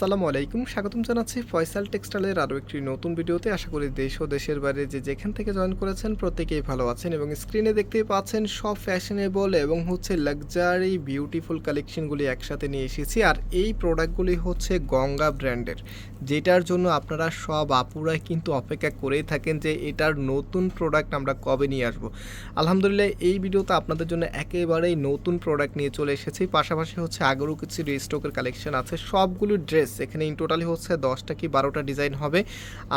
আসসালামু আলাইকুম, স্বাগতম জানাচ্ছি ফয়সাল টেক্সটাইলের আরও একটি নতুন ভিডিওতে। আশা করি দেশ ও দেশের বাইরে যে যেখান থেকে জয়েন করেছেন প্রত্যেকেই ভালো আছেন এবং স্ক্রিনে দেখতেই পাচ্ছেন সব ফ্যাশনেবল এবং হচ্ছে লাক্সারি বিউটিফুল কালেকশনগুলি একসাথে নিয়ে এসেছি। আর এই প্রোডাক্টগুলি হচ্ছে গঙ্গা ব্র্যান্ডের, যেটার জন্য আপনারা সব আপুরাই কিন্তু অপেক্ষা করেই থাকেন যে এটার নতুন প্রোডাক্ট আমরা কবে নিয়ে আসব। আলহামদুলিল্লাহ, এই ভিডিওতে আপনাদের জন্য একেবারেই নতুন প্রোডাক্ট নিয়ে চলে এসেছি। পাশাপাশি হচ্ছে আগেরও কিছু রিস্টকের কালেকশন আছে, সবগুলো ড্রেস এখানে ইন টোটালি হচ্ছে দশটা কি বারোটা ডিজাইন হবে।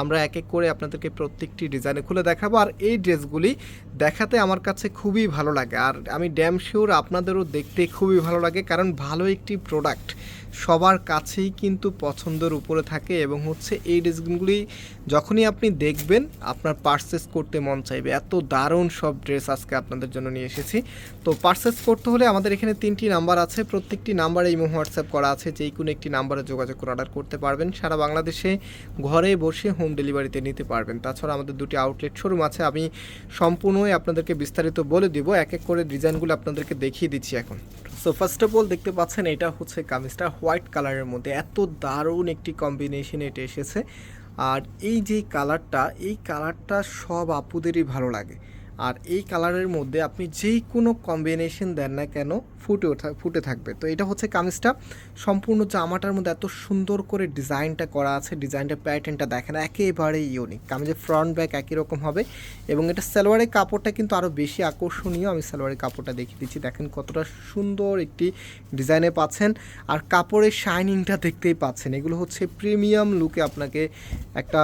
আমরা এক এক করে আপনাদেরকে প্রত্যেকটি ডিজাইনে খুলে দেখাবো। আর এই ড্রেসগুলি দেখাতে আমার কাছে খুবই ভালো লাগে। আর আমি ড্যাম শিওর আপনাদেরও দেখতে খুবই ভালো লাগে, কারণ ভালো একটি প্রোডাক্ট সবার কাছেই কিন্তু পছন্দের উপরে থাকে এবং হচ্ছে এই ড্রেসগুলি যখনই আপনি দেখবেন, আপনার পারচেস করতে মন চাইবে। এত দারুণ সব ড্রেস আজকে আপনাদের জন্য নিয়ে এসেছি। তো পারচেস করতে হলে আমাদের এখানে তিনটি নাম্বার আছে। প্রত্যেকটি নাম্বারে ইমো হোয়াটসঅ্যাপ করা আছে। যেই কোনো একটি নাম্বারে যোগাযোগ করে অর্ডার করতে পারবেন। সারা বাংলাদেশে ঘরে বসে হোম ডেলিভারিতে নিতে পারবেন। তাছাড়া আমাদের দুটি আউটলেট শোরুম আছে। আমি সম্পূর্ণই আপনাদেরকে বিস্তারিত বলে দিব। এক এক করে ডিজাইনগুলো আপনাদেরকে দেখিয়ে দিচ্ছি এখন। সো ফার্স্ট অফ অল দেখতে পাচ্ছেন, এটা হচ্ছে কামিজটা হোয়াইট কালারের মধ্যে। এত দারুণ একটি কম্বিনেশন এটা এসেছে। আর এই যে কালারটা এই কালারটা সব আপুদেরই ভালো লাগে। আর এই কালারের মধ্যে আপনি যেই কোনো কম্বিনেশন দেন না কেন ফুটে ওঠা, ফুটে থাকবে। তো এটা হচ্ছে কামিজটা। সম্পূর্ণ জামাটার মধ্যে এত সুন্দর করে ডিজাইনটা করা আছে, ডিজাইনটা প্যাটার্নটা দেখেন, একেবারেই ইউনিক কামিজের ফ্রন্ট ব্যাক একই রকম হবে এবং এটা সালোয়ারের কাপড়টা কিন্তু আরও বেশি আকর্ষণীয়। আমি সালোয়ারের কাপড়টা দেখিয়ে দিচ্ছি। দেখেন কতটা সুন্দর একটি ডিজাইনে পাচ্ছেন। আর কাপড়ের শাইনিংটা দেখতেই পাচ্ছেন। এগুলো হচ্ছে প্রিমিয়াম লুকে আপনাকে একটা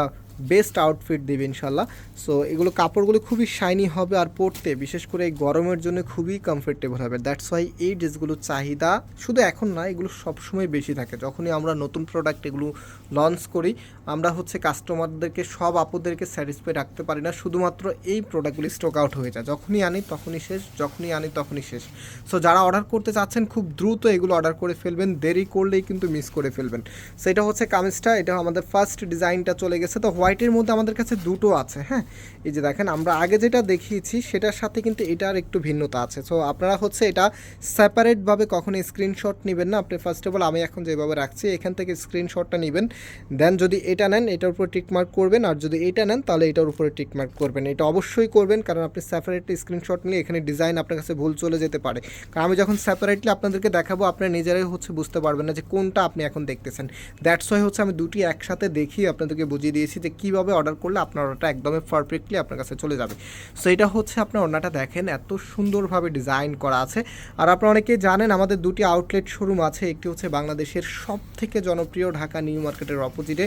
বেস্ট আউটফিট দেবে ইনশাল্লাহ সো এগুলো কাপড়গুলো খুবই শাইনি হবে আর পরতে, বিশেষ করে এই গরমের জন্য খুবই কমফোর্টেবল হবে। দ্যাটস ওয়াই এই ড্রেসগুলোর চাহিদা শুধু এখন না, এগুলো সবসময় বেশি থাকে। যখনই আমরা নতুন প্রোডাক্ট এগুলো লঞ্চ করি, আমরা হচ্ছে কাস্টমারদেরকে সব আপুদেরকে স্যাটিসফাই রাখতে পারি না। শুধুমাত্র এই প্রোডাক্টগুলি স্টক আউট হয়ে যায়। যখনই আনি তখনই শেষ, যখনই আনি তখনই শেষ। সো যারা অর্ডার করতে চাচ্ছেন, খুব দ্রুত এগুলো অর্ডার করে ফেলবেন। দেরি করলেই কিন্তু মিস করে ফেলবেন। সেটা হচ্ছে কামিজটা, এটা আমাদের ফার্স্ট ডিজাইনটা চলে গেছে। তো হোয়াইটের মধ্যে আমাদের কাছে দুটো আছে হ্যাঁ? এই যে দেখেন, আমরা আগে যেটা দেখিয়েছি, সেটার সাথে কিন্তু এটার একটু ভিন্নতা আছে। সো আপনারা হচ্ছে এটা সেপারেটভাবে কখনো স্ক্রিনশট নেবেন না। আপনি ফার্স্ট অফ অল আমি এখন যেভাবে রাখছি, এখান থেকে স্ক্রিনশটটা নেবেন। দেন যদি এটা নেন, এটার উপর টিকমার্ক করবেন। আর যদি এটা নেন, তাহলে এটার উপরে টিকমার্ক করবেন। এটা অবশ্যই করবেন, কারণ আপনি সেপারেট স্ক্রিনশট নিলে এখানে ডিজাইন আপনার কাছে ভুল চলে যেতে পারে। কারণ আমি যখন সেপারেটলি আপনাদেরকে দেখাবো, আপনারা নিজেরাই হচ্ছে বুঝতে পারবেন না যে কোনটা আপনি এখন দেখতেছেন। দ্যাটস ওয়াই হচ্ছে আমি দুটি একসাথে দেখিয়ে আপনাদেরকে বুঝিয়ে দিয়েছি যে কীভাবে অর্ডার করলে আপনার অর্ডারটা একদমই পারফেক্টলি আপনার কাছে চলে যাবে। সো এটা হচ্ছে আপনার ওড়নাটা দেখেন, এত সুন্দরভাবে ডিজাইন করা আছে। আর আপনারা অনেকেই জানেন, আমাদের দুটি আউটলেট শোরুম আছে, একটি হচ্ছে বাংলাদেশের সব থেকে জনপ্রিয় ঢাকা নিউ মার্কেটের অপোজিটে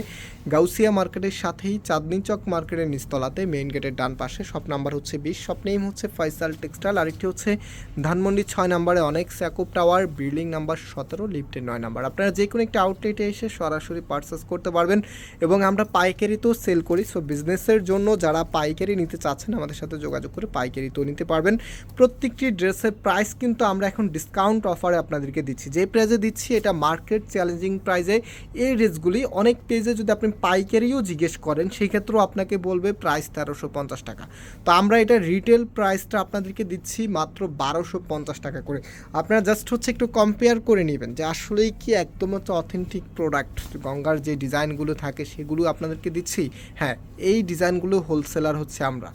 গাউসিয়া মার্কেটের সাথেই চাঁদনি চক মার্কেটের নিচতলাতে মেইন গেটের ডান পাশে শপ নাম্বার হচ্ছে বিশ শপ নেম হচ্ছে ফয়সাল টেক্সটাইল আরেকটি হচ্ছে ধানমন্ডি ছয় নাম্বারে অনেক স্যাকুপ টাওয়ার, বিল্ডিং নাম্বার সতেরো, লিফটের নয় নাম্বার। আপনারা যে কোনো একটি আউটলেটে এসে সরাসরি পার্সেস করতে পারবেন এবং আমরা পাইকারিতেও সেল করি। সো বিজনেসের জন্য যারা পাইকারি নিতে চাচ্ছেন, আমাদের সাথে যোগাযোগ করে পাইকারি তো নিতে পারবেন। প্রত্যেকটি ড্রেসের প্রাইস কিন্তু আমরা এখন ডিসকাউন্ট অফারে আপনাদেরকে দিচ্ছি। যে প্রাইজে দিচ্ছি, এটা মার্কেট চ্যালেঞ্জিং প্রাইজে এই ড্রেসগুলি অনেক পেজে যদি আপনি পাইকারিও জিজ্ঞেস করেন সেই ক্ষেত্রেও আপনাকে বলবে প্রাইস তেরোশো পঞ্চাশ টাকা। তো আমরা এটা রিটেল প্রাইসটা আপনাদেরকে দিচ্ছি মাত্র বারোশো পঞ্চাশ টাকা করে। আপনারা জাস্ট হচ্ছে একটু কম্পেয়ার করে নেবেন যে আসলেই কি একদম হচ্ছে অথেন্টিক প্রোডাক্ট গঙ্গার যে ডিজাইনগুলো থাকে, সেগুলো আপনাদেরকে দিচ্ছি। হ্যাঁ এই ডিজাইনগুলো হোলসেলার হচ্ছে আমরা।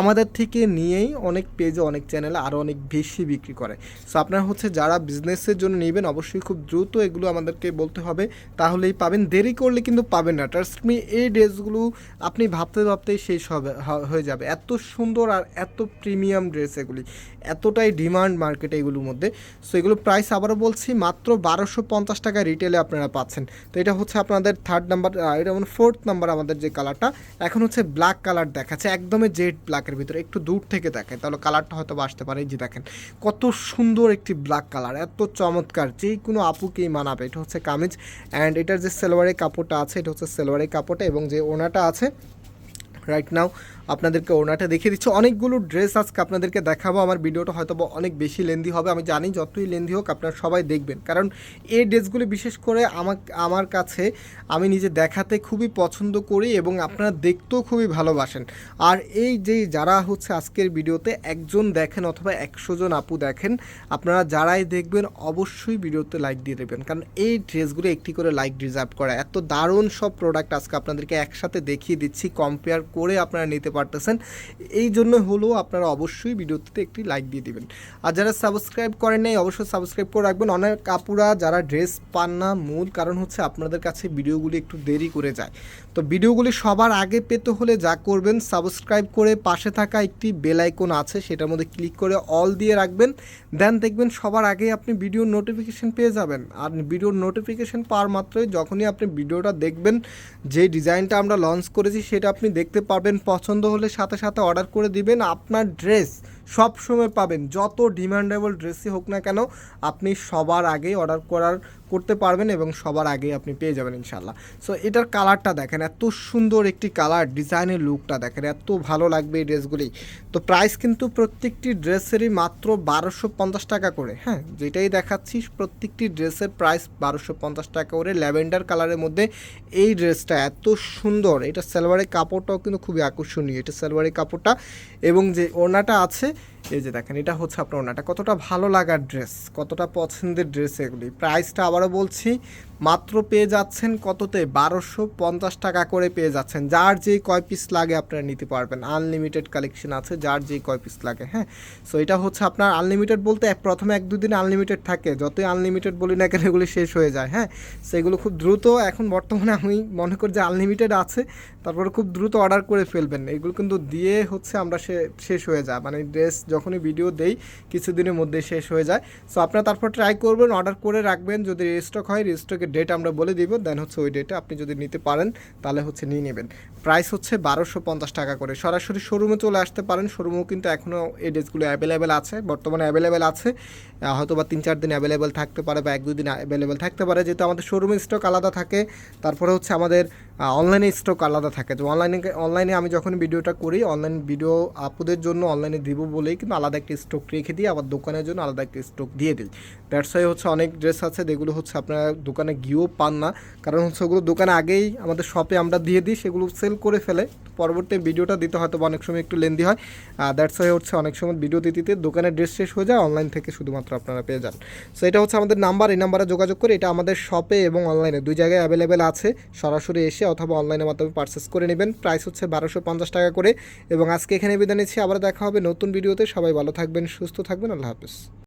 আমাদের থেকে নিয়েই অনেক পেজে অনেক চ্যানেলে আরও অনেক বেশি বিক্রি করে। সো আপনারা হচ্ছে যারা বিজনেসের জন্য নেবেন, অবশ্যই খুব দ্রুত এগুলো আমাদেরকে বলতে হবে। তাহলেই পাবেন। দেরি করলে কিন্তু পাবেন না। ট্রাস্ট মি এই ড্রেসগুলো আপনি ভাবতে ভাবতেই শেষ হবে হয়ে যাবে। এত সুন্দর আর এত প্রিমিয়াম ড্রেস এগুলি। এতটাই ডিমান্ড মার্কেটে এগুলোর মধ্যে। সো এগুলো প্রাইস আবারও বলছি, মাত্র বারোশো পঞ্চাশ টাকা রিটেলে আপনারা পাচ্ছেন। তো এটা হচ্ছে আপনাদের থার্ড নাম্বার এটা মানে ফোর্থ নাম্বার আমাদের যে কালারটা। এখন হচ্ছে ব্ল্যাক কালার দেখাচ্ছে, একদমই জেড ব্ল্যাকের ভিতরে, একটু দূর থেকে দেখেন, তাহলে কালারটা হয়তো আসতে পারে। যে দেখেন, কত সুন্দর একটি ব্ল্যাক কালার, এত চমৎকার, যে কোনো আপুকেই মানাবে। এটা হচ্ছে কামিজ অ্যান্ড এটার যে সেলোয়ারের কাপড়টা আছে, এটা হচ্ছে সেলোয়ারের কাপড়টা, এবং যে ওনাটা আছে রাইট নাও আপনাদেরকে ওড়নাটা দেখিয়ে দিচ্ছি। অনেকগুলো ড্রেস আজকে আপনাদেরকে দেখাবো। আমার ভিডিওটা হয়তো অনেক বেশি লেন্দি হবে। আমি জানি যতই লেন্দি হোক, আপনারা সবাই দেখবেন। কারণ এই ড্রেসগুলি বিশেষ করে আমার আমার কাছে আমি নিজে দেখাতে খুবই পছন্দ করি এবং আপনারা দেখতেও খুবই ভালোবাসেন। আর এই যে যারা হচ্ছে আজকের ভিডিওতে একজন দেখেন অথবা একশো জন আপু দেখেন, আপনারা যারাই দেখবেন অবশ্যই ভিডিওতে লাইক দিয়ে দেবেন। কারণ এই ড্রেসগুলো একটি করে লাইক ডিজার্ভ করা। এত দারুণ সব প্রোডাক্ট আজকে আপনাদেরকে একসাথে দেখিয়ে দিচ্ছি। কম্পেয়ার করে আপনারা নিতে পারতেছেন। এই জন্য হলেও আপনারা অবশ্যই ভিডিওতে একটি লাইক দিয়ে দিবেন। আর যারা সাবস্ক্রাইব করেন নাই, অবশ্যই সাবস্ক্রাইব করে রাখবেন। অনেক কাপুরা যারা ড্রেস পান না, মূল কারণ হচ্ছে আপনাদের কাছে ভিডিওগুলি একটু দেরি করে যায়। তো ভিডিওগুলি সবার আগে পেতে হলে যা করবেন সাবস্ক্রাইব করে পাশে থাকা একটি বেল আইকন আছে, সেটার মধ্যে ক্লিক করে অল দিয়ে রাখবেন। দেন দেখবেন সবার আগে আপনি ভিডিওর নোটিফিকেশন পেয়ে যাবেন। আর ভিডিওর নোটিফিকেশন পাওয়ার মাত্রই যখনই আপনি ভিডিওটা দেখবেন, যে ডিজাইনটা আমরা লঞ্চ করেছি, সেটা আপনি দেখতে পারবেন পছন্দ হলে সাথে সাথে অর্ডার করে দিবেন। আপনার ড্রেস সব সময় পাবেন, যত ডিমান্ডেবল ড্রেসই হোক না কেন, আপনি সবার আগেই অর্ডার করার করতে পারবেন এবং সবার আগে আপনি পেয়ে যাবেন ইনশাল্লাহ সো এটার কালারটা দেখেন, এত সুন্দর একটি কালার ডিজাইনের লুকটা দেখেন, এত ভালো লাগবে এই ড্রেসগুলি। তো প্রাইস কিন্তু প্রত্যেকটি ড্রেসেরই মাত্র বারোশো পঞ্চাশ টাকা করে হ্যাঁ? যেটাই দেখাচ্ছি, প্রত্যেকটি ড্রেসের প্রাইস বারোশো পঞ্চাশ টাকা করে। ল্যাভেন্ডার কালারের মধ্যে এই ড্রেসটা এত সুন্দর, এটা সালোয়ারের কাপড়টাও কিন্তু খুবই আকর্ষণীয়, এটা সালোয়ারের কাপড়টা এবং যে ওড়নাটা আছে এই যে দেখেন, এটা হচ্ছে আপনার ওনাটা কতটা ভালো লাগার ড্রেস কতটা পছন্দের ড্রেস এগুলি। প্রাইসটা আবারও বলছি মাত্র পেয়ে যাচ্ছেন কততে? বারোশো পঞ্চাশ টাকা করে পেয়ে যাচ্ছেন। যার যেই কয় পিস লাগে আপনারা নিতে পারবেন। আনলিমিটেড কালেকশন আছে, যার যেই কয় পিস লাগে হ্যাঁ? সো এটা হচ্ছে আপনার আনলিমিটেড বলতে প্রথমে এক দুদিন আনলিমিটেড থাকে। যতই আনলিমিটেড বলি না কেন এগুলি শেষ হয়ে যায় হ্যাঁ? সেগুলো খুব দ্রুত এখন বর্তমানে আমি মনে করি যে আনলিমিটেড আছে। তারপরে খুব দ্রুত অর্ডার করে ফেলবেন। এগুলো কিন্তু দিয়ে হচ্ছে আমরা সে শেষ হয়ে যায়। মানে ড্রেস যখনই ভিডিও দেই, কিছুদিনের মধ্যে শেষ হয়ে যায়। সো আপনারা তারপর ট্রাই করবেন অর্ডার করে রাখবেন। যদি রিস্টক হয় রিস্টকের ডেট আমরা বলে দিব দেন হচ্ছে ওই ডেটে আপনি যদি নিতে পারেন, তাহলে হচ্ছে নিয়ে নেবেন। প্রাইস হচ্ছে বারোশো পঞ্চাশ টাকা করে। সরাসরি শোরুমে চলে আসতে পারেন। শোরুমেও কিন্তু এখনও এই ড্রেসগুলো অ্যাভেলেবেল আছে, বর্তমানে অ্যাভেলেবেল আছে। হয়তো বা তিন চার দিন অ্যাভেলেবেল থাকতে পারে বা এক দুই দিন অ্যাভেলেবেল থাকতে পারে। যেহেতু আমাদের শোরুমে স্টক আলাদা থাকে, তারপরে হচ্ছে আমাদের অনলাইনে স্টক আলাদা থাকে। তো অনলাইনে অনলাইনে আমি যখন ভিডিওটা করি অনলাইন ভিডিও আপুদের জন্য অনলাইনে দিব বলেই কিন্তু আলাদা একটা স্টক রেখে দিই, আবার দোকানের জন্য আলাদা একটা স্টক দিয়ে দিই। দ্যাটস হচ্ছে অনেক ড্রেস আছে, যেগুলো হচ্ছে আপনারা দোকানে গিয়েও পান না। কারণ হচ্ছে ওগুলো দোকানে আগেই আমাদের শপে আমরা দিয়ে দিই, সেগুলো সেল করে ফেলে। পরবর্তী ভিডিওটা দিতে হয়তো অনেক সময় একটু লেন্দি হয়। দ্যাটস ওয়াই হচ্ছে অনেক সময় ভিডিও দিতে দিতে দোকানের ড্রেস শেষ হয়ে যায় অনলাইন থেকে শুধুমাত্র আপনারা পেয়ে যান। সো এটা হচ্ছে আমাদের নাম্বার এই নাম্বারে যোগাযোগ করে এটা আমাদের শপে এবং অনলাইনে দুই জায়গায় অ্যাভেলেবেল আছে। সরাসরি এসে অথবা অনলাইনের মাধ্যমে পারচেস করে নেবেন। প্রাইস হচ্ছে বারোশো পঞ্চাশ টাকা করে। এবং আজকে এখানে বিদায় নিচ্ছি। আবার দেখা হবে নতুন ভিডিওতে সবাই ভালো থাকবেন, সুস্থ থাকবেন। আল্লাহ হাফেজ।